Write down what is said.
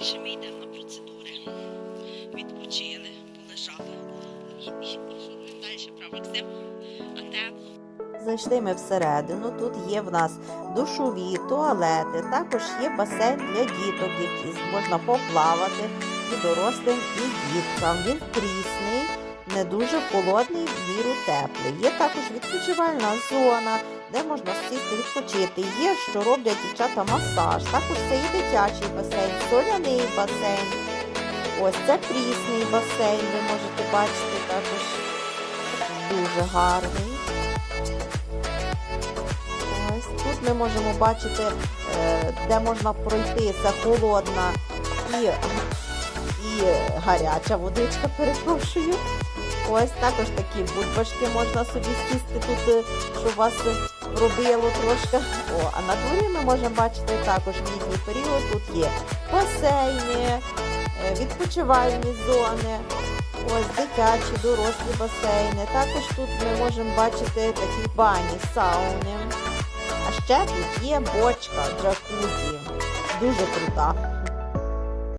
Далі ми йдемо на процедури. Відпочили, полежали. Далі, правда, Максим? А тепло. Зайшли ми всередину. Тут є в нас душові, туалети, також є басейн для діток, які можна поплавати і дорослим, і діткам. Він прісний, не дуже холодний, в міру теплий. Є також відпочивальна зона, де можна сісти відпочити. Є, що роблять дівчата масаж. Також це і дитячий басейн, соляний басейн. Ось це прісний басейн, ви можете бачити також дуже гарний. Ось тут ми можемо бачити, е, де можна пройти, це холодна і, і гаряча водичка, перепрошую. Ось також такі бульбашки можна собі сісти тут, е, щоб вас е, робило трошки. О, а на дворі ми можемо бачити також літній період. Тут є басейни, е, відпочивальні зони. Ось дитячі, дорослі басейни. Також тут ми можемо бачити такі бані, сауни. А ще тут є бочка джакузі. Дуже крута.